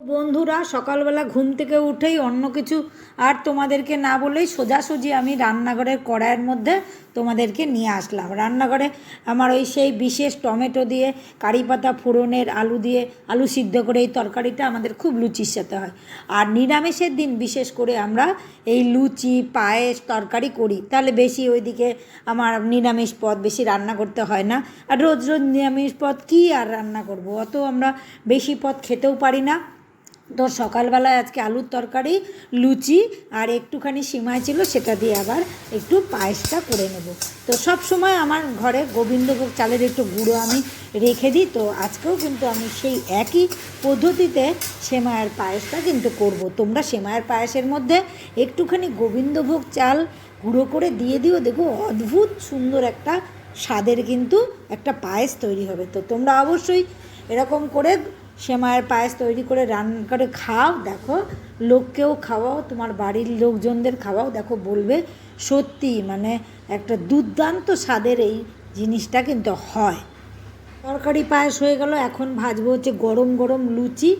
বন্ধুরা, সকালবেলা ঘুম থেকে উঠেই অন্য কিছু আর তোমাদেরকে না বলেই সোজাসুজি আমি রান্নাঘরের কড়াইয়ের মধ্যে তোমাদেরকে নিয়ে আসলাম। রান্নাঘরে আমার ওই সেই বিশেষ টমেটো দিয়ে, কারি পাতা ফোড়নের আলু দিয়ে, আলু সিদ্ধ করে এই তরকারিটা আমাদের খুব লুচির সাথে হয়। আর নিরামিষের দিন বিশেষ করে আমরা এই লুচি, পায়েস তরকারি করি। তাহলে বেশি ওইদিকে আমার নিরামিষ পদ বেশি রান্না করতে হয় না। আর রোজ রোজ নিরামিষ পদ কী আর রান্না করব? অত আমরা বেশি পদ খেতেও পারি না। তো সকালবেলায় আজকে আলুর তরকারি, লুচি আর একটুখানি সিমাই ছিল, সেটা দিয়ে আবার একটু পায়েসটা করে নেব। তো সব সময় আমার ঘরে গোবিন্দভোগ চালের একটু গুঁড়ো আমি রেখে দিই, তো আজকেও কিন্তু আমি সেই একই পদ্ধতিতে সেমায়ের পায়েসটা কিন্তু করব। তোমরা সেমায়ের পায়েসের মধ্যে একটুখানি গোবিন্দভোগ চাল গুঁড়ো করে দিয়ে দিও, দেখো অদ্ভুত সুন্দর একটা স্বাদের কিন্তু একটা পায়েস তৈরি হবে। তো তোমরা অবশ্যই এরকম করে সেমায়ের পায়েস তৈরি করে রান্না করে খাও, দেখো, লোককেও খাওয়াও, তোমার বাড়ির লোকজনদের খাওয়াও, দেখো, বলবে সত্যি মানে একটা দুর্দান্ত স্বাদের এই জিনিসটা কিন্তু হয়। তরকারি পায়েস হয়ে গেল, এখন ভাজবো হচ্ছে গরম গরম লুচি,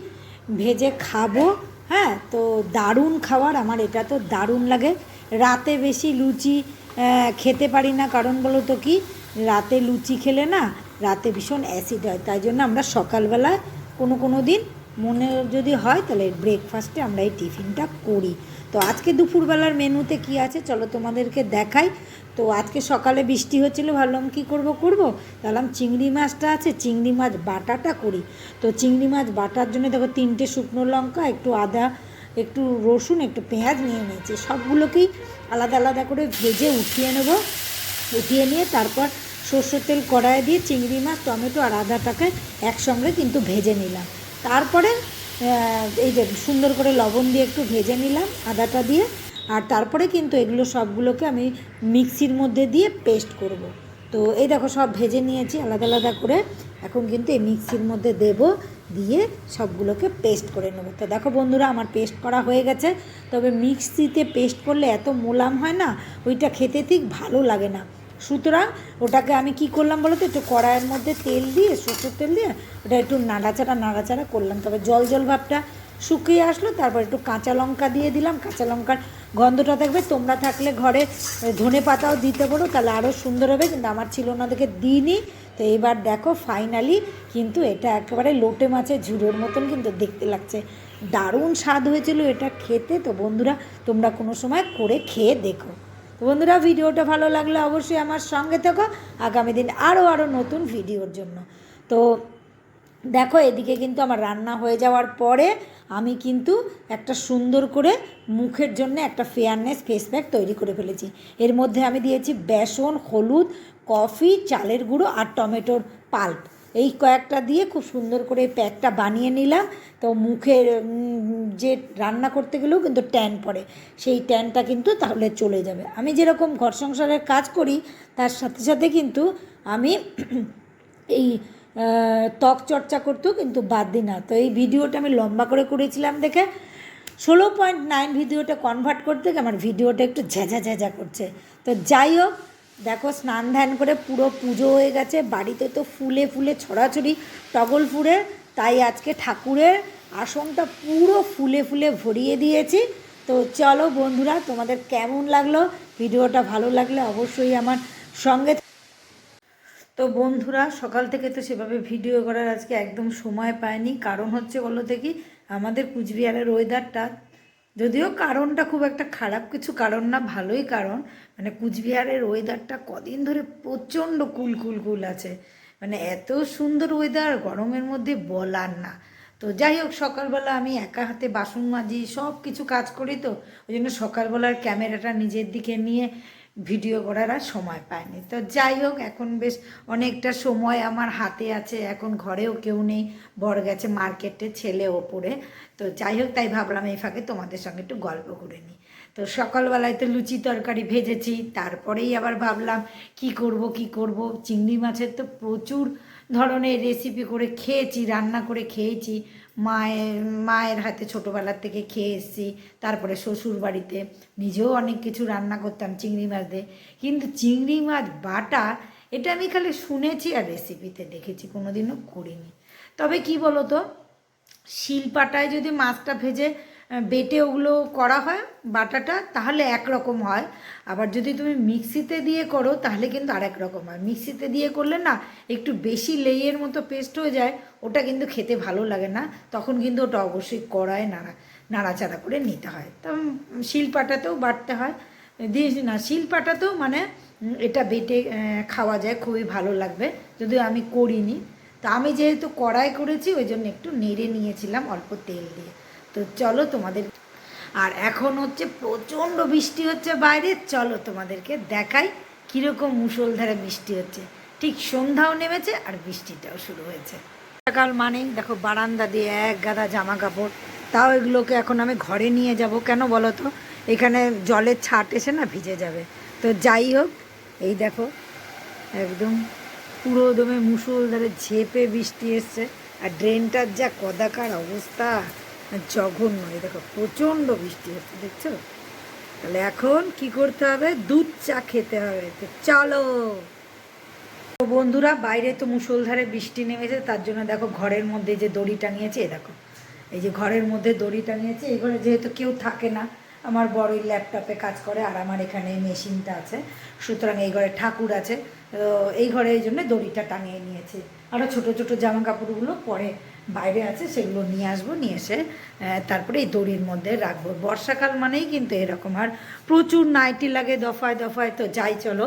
ভেজে খাব হ্যাঁ তো দারুণ খাবার, আমার এটা তো দারুণ লাগে। রাতে বেশি লুচি খেতে পারি না, কারণ বলো তো কি, রাতে লুচি খেলে না, রাতে ভীষণ অ্যাসিড হয়, তাই জন্য আমরা সকালবেলায় কোনো কোনো দিন মনে যদি হয় তাহলে ব্রেকফাস্টে আমরা এই টিফিনটা করি। তো আজকে দুপুরবেলার মেনুতে কি আছে চলো তোমাদেরকে দেখাই। তো আজকে সকালে বৃষ্টি হচ্ছিল, ভাবলাম কী করব করব? তাহলে চিংড়ি মাছটা আছে, চিংড়ি মাছ বাটাটা করি। তো চিংড়ি মাছ বাটার জন্য দেখো তিনটে শুকনো লঙ্কা, একটু আদা, একটু রসুন, একটু পেঁয়াজ নিয়ে নিয়েছি। সবগুলোকেই আলাদা আলাদা করে ভেজে উঠিয়ে নেব। উঠিয়ে নিয়ে তারপর সর্ষের তেল কড়াইয়ে দিয়ে চিংড়ি মাছ, টমেটো আর আদাটাকে একসঙ্গে কিন্তু ভেজে নিলাম। তারপরে এই যে সুন্দর করে লবণ দিয়ে একটু ভেজে নিলাম আদাটা দিয়ে, আর তারপরে কিন্তু এগুলো সবগুলোকে আমি মিক্সির মধ্যে দিয়ে পেস্ট করব। তো এই দেখো সব ভেজে নিয়েছি আলাদা আলাদা করে। এখন কিন্তু এই মিক্সির মধ্যে দেব, দিয়ে সবগুলোকে পেস্ট করে নেব। তো দেখো বন্ধুরা, আমার পেস্ট করা হয়ে গেছে। তবে মিক্সিতে পেস্ট করলে এত মোলাম হয় না, ওইটা খেতে ঠিক ভালো লাগে না। সুতরাং ওটাকে আমি কি করলাম বলো তো একটু কড়াইয়ের মধ্যে তেল দিয়ে, সর্ষের তেল দিয়ে ওটা একটু নাড়াচাড়া নাড়াচাড়া করলাম। তবে জল জল ভাবটা শুকিয়ে আসলো, তারপর একটু কাঁচা লঙ্কা দিয়ে দিলাম। কাঁচা লঙ্কার গন্ধটা থাকবে তোমরা থাকলে ঘরে ধনে পাতাও দিতে পারো, তাহলে আরও সুন্দর হবে। কিন্তু আমার ছিল না দেখে দিইনি। তো এবার দেখো ফাইনালি কিন্তু এটা একেবারে লোটে মাছের ঝুড়োর মতন কিন্তু দেখতে লাগছে। দারুণ স্বাদ হয়েছিল এটা খেতে। তো বন্ধুরা, তোমরা কোনো সময় করে খেয়ে দেখো। তো বন্ধুরা, ভিডিওটা ভালো লাগলে অবশ্যই আমার সঙ্গে থেকো। আগামী দিন আরও আরও নতুন ভিডিওর জন্য। তো দেখো, এদিকে কিন্তু আমার রান্না হয়ে যাওয়ার পরে আমি কিন্তু একটা সুন্দর করে মুখের জন্য একটা ফেয়ারনেস ফেস প্যাক তৈরি করে ফেলেছি। এর মধ্যে আমি দিয়েছি বেসন, হলুদ, কফি, চালের গুঁড়ো আর টমেটোর পাল্প। এই কয়েকটা দিয়ে খুব সুন্দর করে প্যাকটা বানিয়ে নিলাম। তো মুখের যে রান্না করতে গেলেও কিন্তু ট্যান পড়ে। সেই ট্যানটা কিন্তু তাহলে চলে যাবে। আমি যেরকম ঘর সংসারের কাজ করি, তার সাথে সাথে কিন্তু আমি এই ত্বক চর্চা করতেও কিন্তু বাদ দিই না। তো এই ভিডিওটা আমি লম্বা করে করেছিলাম দেখে। ষোলো পয়েন্ট নাইন ভিডিওটা কনভার্ট করতে গিয়ে আমার ভিডিওটা একটু ঝ্যাঝা ঝ্যাঝা করছে। তো যাই হোক দেখো, স্নান ধ্যান করে পুরো পুজো হয়ে গেছে। বাড়িতে তো ফুলে ফুলে ছড়াছড়ি টগল ফুলে তাই আজকে ঠাকুরের আসনটা পুরো ফুলে ফুলে ভরিয়ে দিয়েছি। তো চলো বন্ধুরা, তোমাদের কেমন লাগল? ভিডিওটা ভালো লাগলে অবশ্যই আমার সঙ্গে তো বন্ধুরা, সকাল থেকে তো সেভাবে ভিডিও করার আজকে একদম সময় পায়নি কারণ হচ্ছে বলো দেখি, আমাদের কুচবিহারের ওয়েদারটা যদিও কারণটা খুব একটা খারাপ, কিছু কারণ না, ভালোই কারণ। মানে কুচবিহারের ওয়েদারটা কদিন ধরে প্রচণ্ড কুল কুল কুল আছে। মানে এত সুন্দর ওয়েদার গরমের মধ্যে বলার না। তো যাই হোক, সকালবেলা আমি একা হাতে বাসন মাজি সব কিছু কাজ করি তো। ওই জন্য সকালবেলার ক্যামেরাটা নিজের দিকে নিয়ে ভিডিও করার আর সময় পায়নি। তো যাই হোক, এখন বেশ অনেকটা সময় আমার হাতে আছে। এখন ঘরেও কেউ নেই বড় গেছে মার্কেটে, ছেলে ওপরে। তো যাই হোক, তাই ভাবলাম এই ফাঁকে তোমাদের সঙ্গে একটু গল্প করে নিই। তো সকালবেলায় তো লুচি তরকারি ভেজেছি, তারপরেই আবার ভাবলাম কি করব কি করব? চিংড়ি মাছের তো প্রচুর ধরনের রেসিপি করে খেয়েছি, রান্না করে খেয়েছি। মায়ের মায়ের হাতে ছোটোবেলার থেকে খেয়ে এসেছি। তারপরে শ্বশুর বাড়িতে নিজেও অনেক কিছু রান্না করতাম চিংড়ি মাছ দিয়ে। কিন্তু চিংড়ি মাছ বাটা, এটা আমি খালি শুনেছি আর রেসিপিতে দেখেছি, কোনোদিনও করিনি। তবে কি বলো তো শিলপাটায় যদি মাছটা ভেজে বেটে ওগুলো করা হয় বাটাটা তাহলে একরকম হয়। আবার যদি তুমি মিক্সিতে দিয়ে করো তাহলে কিন্তু আরেক রকম হয়। মিক্সিতে দিয়ে করলে না একটু বেশি লেইয়ের মতো পেস্ট হয়ে যায় ওটা কিন্তু খেতে ভালো লাগে না। তখন কিন্তু ওটা অবশ্যই কড়ায় নাড়া নাড়াচাড়া করে নিতে হয়। তো উম, শিলপাটাতেও বাটতে হয়। দিয়েছি না শিলপাটাতেও মানে এটা বেটে খাওয়া যায় খুবই ভালো লাগবে। যদিও আমি করিনি। তা আমি যেহেতু কড়াই করেছি ওই জন্য একটু নেড়ে নিয়েছিলাম অল্প তেল দিয়ে। তো চলো তোমাদের আর এখন হচ্ছে প্রচণ্ড বৃষ্টি হচ্ছে বাইরে, চলো তোমাদেরকে দেখাই কীরকম মুষলধারে বৃষ্টি হচ্ছে। ঠিক সন্ধ্যাও নেমেছে আর বৃষ্টিটাও শুরু হয়েছে। সকাল মানেই দেখো বারান্দা দিয়ে এক গাদা জামা কাপড় তাও এগুলোকে এখন আমি ঘরে নিয়ে যাব। কেন বলো তো? এখানে জলের ছাট এসে না ভিজে যাবে। তো যাই হোক, এই দেখো একদম পুরো দমে মুসুলধারে ঝেপে বৃষ্টি এসছে। আর ড্রেনটার যা কদাকার অবস্থা। জঘন্য। এই দেখো, প্রচণ্ড বৃষ্টি হচ্ছে, দেখছ? তাহলে এখন কি করতে হবে? দুধ চা খেতে হবে। তো চলো। তো বন্ধুরা, বাইরে তো মুসলধারে বৃষ্টি নেমেছে, তার জন্য দেখো ঘরের মধ্যে যে দড়ি টাঙিয়েছে দেখো। এই যে ঘরের মধ্যে দড়ি টাঙিয়েছে এই ঘরে যেহেতু কেউ থাকে না আমার বড়ই ল্যাপটপে কাজ করে আর আমার এখানে মেশিনটা আছে। সুতরাং এই ঘরে ঠাকুর আছে। তো এই ঘরে এই জন্য দড়িটা টাঙিয়ে নিয়েছে। আরও ছোটো ছোটো জামা কাপড়গুলো পরে বাইরে আছে, সেগুলো নিয়ে আসব, নিয়ে এসে তারপরে এই দড়ির মধ্যে রাখব। বর্ষাকাল মানেই কিন্তু এরকম। আর প্রচুর নাইটি লাগে দফায় দফায়, তো যাই চলো,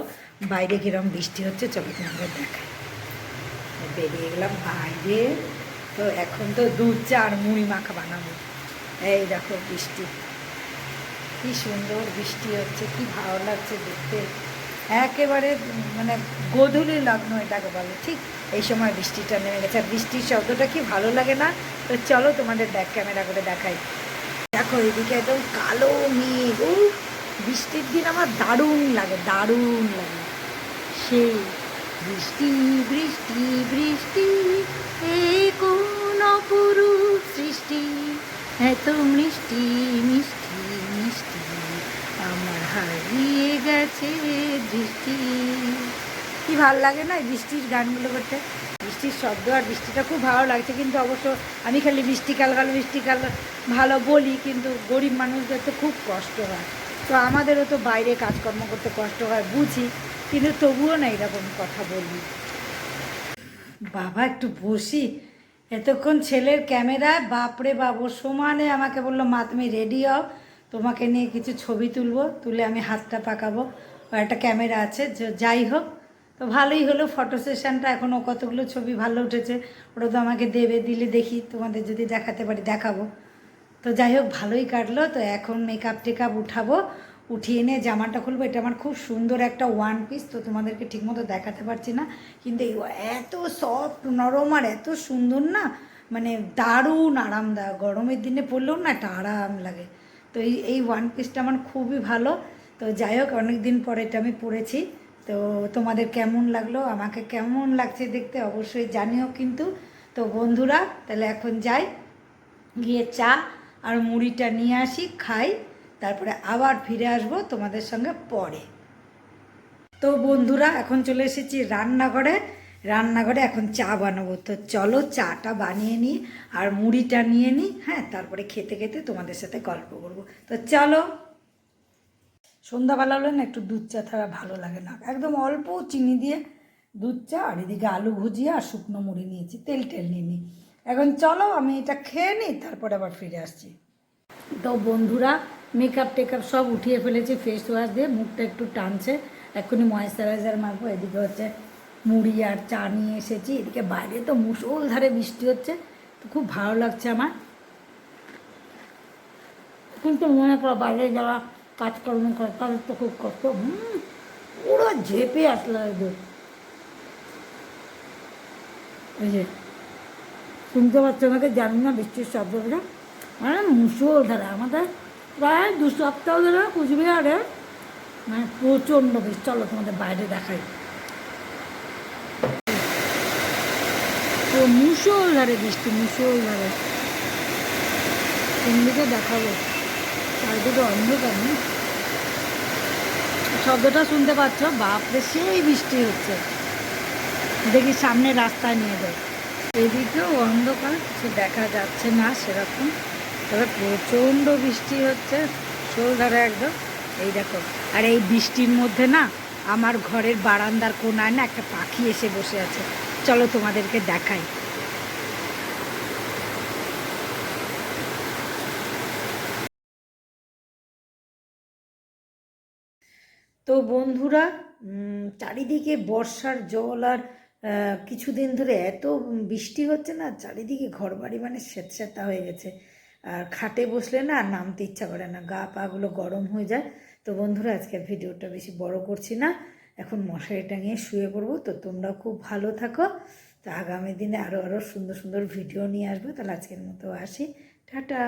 বাইরে কিরম বৃষ্টি হচ্ছে, চলো তোমাদের দেখাই। বেরিয়ে গেলাম বাইরে। তো এখন তো দুধ চা আর মুড়ি মাখা বানাবো। এই দেখো বৃষ্টি। কি সুন্দর বৃষ্টি হচ্ছে, কি ভালো লাগছে দেখতে। একেবারে মানে গোধূলি লগ্ন এটাকে বলে, ঠিক এই সময় বৃষ্টিটা নেমে গেছে। আর বৃষ্টির শব্দটা কি ভালো লাগে না? তো চলো তোমাদের ব্যাক ক্যামেরা করে দেখাই। দেখো এদিকে একদম কালো মেঘ ও বৃষ্টির দিন আমার দারুণ লাগে দারুণ লাগে। সেই বৃষ্টি বৃষ্টি বৃষ্টি, এ কোন অপরূপ সৃষ্টি? এত মিষ্টি মিষ্টি হারিয়ে গেছে বৃষ্টি কি ভালো লাগে না বৃষ্টির গানগুলো করতে? বৃষ্টির শব্দ আর বৃষ্টিটা খুব ভালো লাগছে, কিন্তু অবশ্য আমি খালি বৃষ্টিকাল কাল বৃষ্টিকাল ভালো বলি, কিন্তু গরিব মানুষদের তো খুব কষ্ট হয়। তো আমাদেরও তো বাইরে কাজকর্ম করতে কষ্ট হয়, বুঝি, কিন্তু তবুও না এরকম কথা বলি। বাবা, একটু বসি। এতক্ষণ ছেলের ক্যামেরায়, বাপরে বাপ ও সমানে আমাকে বলল, মা, তুমি রেডি হও? তোমাকে নিয়ে কিছু ছবি তুলবো, তুলে আমি হাতটা পাকাবো। একটা ক্যামেরা আছে যাই হোক। তো ভালোই হলো ফটো সেশনটা এখনও কতগুলো ছবি ভালো উঠেছে, ওটা তো আমাকে দেবে, দিলে দেখি, তোমাদের যদি দেখাতে পারি, দেখাবো। তো যাই হোক, ভালোই কাটলো, তো এখন মেকআপ টেকআপ উঠাবো, উঠিয়ে নিয়ে জামাটা খুলবো। এটা আমার খুব সুন্দর একটা ওয়ান পিস তো তোমাদেরকে ঠিকমতো দেখাতে পারছি না। কিন্তু এই এত সফট নরম আর এত সুন্দর না মানে দারুণ, আরামদায়ক। গরমের দিনে পরলেও না একটা আরাম লাগে। তো এই এই ওয়ান পিসটা আমার খুবই ভালো। তো যাই হোক অনেক দিন পরে এটা আমি পরেছি তো তোমাদের কেমন লাগল, আমাকে কেমন লাগছে দেখতে অবশ্যই জানিও কিন্তু। তো বন্ধুরা, তাহলে এখন যাই, গিয়ে চা আর মুড়িটা নিয়ে আসি, খাই, তারপরে আবার ফিরে আসব তোমাদের সঙ্গে পরে। তো বন্ধুরা, এখন চলে এসেছি রান্নাঘরে। রান্নাঘরে এখন চা বানাবো। তো চলো চাটা বানিয়ে নিই আর মুড়িটা নিয়ে নিই হ্যাঁ তারপরে খেতে খেতে তোমাদের সাথে গল্প করব। তো চলো। সন্ধ্যাবেলা হলে না একটু দুধ চা ছাড়া ভালো লাগে না। একদম অল্প চিনি দিয়ে দুধ চা আর এদিকে আলু ভুজিয়া আর শুকনো মুড়ি নিয়েছি, তেল টেল নিয়ে এখন চলো আমি এটা খেয়ে নিই, তারপরে আবার ফিরে আসছি। তো বন্ধুরা মেকআপ টেকআপ সব উঠিয়ে ফেলেছি ফেস ওয়াশ দিয়ে, মুখটা একটু টানছে। এক্ষুনি ময়েশ্চারাইজার মাখবো এদিকে হচ্ছে মুড়ি আর চা নিয়ে এসেছি। এদিকে বাইরে তো মুসলধারে বৃষ্টি হচ্ছে, তো খুব ভালো লাগছে আমার। কিন্তু মনে করো বাইরে যারা কাজকর্ম করে তাদের তো খুব কষ্ট। হুম, পুরো ঝেপে আসলো একদম এই যে, শুনতে পাচ্ছ আমাকে, জানি না বৃষ্টির শব্দটা? মানে মুসল ধারা, আমাদের প্রায় দু সপ্তাহ ধরে কুচবিহারে মানে প্রচণ্ড বৃষ্টি। চলো তোমাদের বাইরে দেখাই। তো মুসল ধারে বৃষ্টি মুসল ধারে কোনদিকে দেখাবো। চারিদিকে অন্ধকার না? শব্দটা শুনতে পাচ্ছ? বাপরে, সেই বৃষ্টি হচ্ছে। দেখি সামনে রাস্তায় নিয়ে যায় এদিকেও অন্ধকার, কিছু দেখা যাচ্ছে না সেরকম। তবে প্রচণ্ড বৃষ্টি হচ্ছে শোলধারে একদম। এই দেখো, আর এই বৃষ্টির মধ্যে না, আমার ঘরের বারান্দার কোনায় না একটা পাখি এসে বসে আছে। চলো তোমাদেরকে দেখাই। তো বন্ধুরা চারিদিকে বর্ষার জল আর কিছুদিন ধরে এত বৃষ্টি হচ্ছে না, চারিদিকে ঘরবাড়ি মানে স্যাঁতস্যাঁতা হয়ে গেছে। আর খাটে বসলে না নামতে ইচ্ছা করে না, গা পাগুলো গরম হয়ে যায়। তো বন্ধুরা, আজকের ভিডিওটা বেশি বড় করছি না। এখন মশারি টাঙিয়ে শুয়ে পড়ব। তো তোমরা খুব ভালো থাকো। তো আগামী দিনে আরও আরও সুন্দর সুন্দর ভিডিও নিয়ে আসব। তাহলে আজকের মতো আসি। টাটা।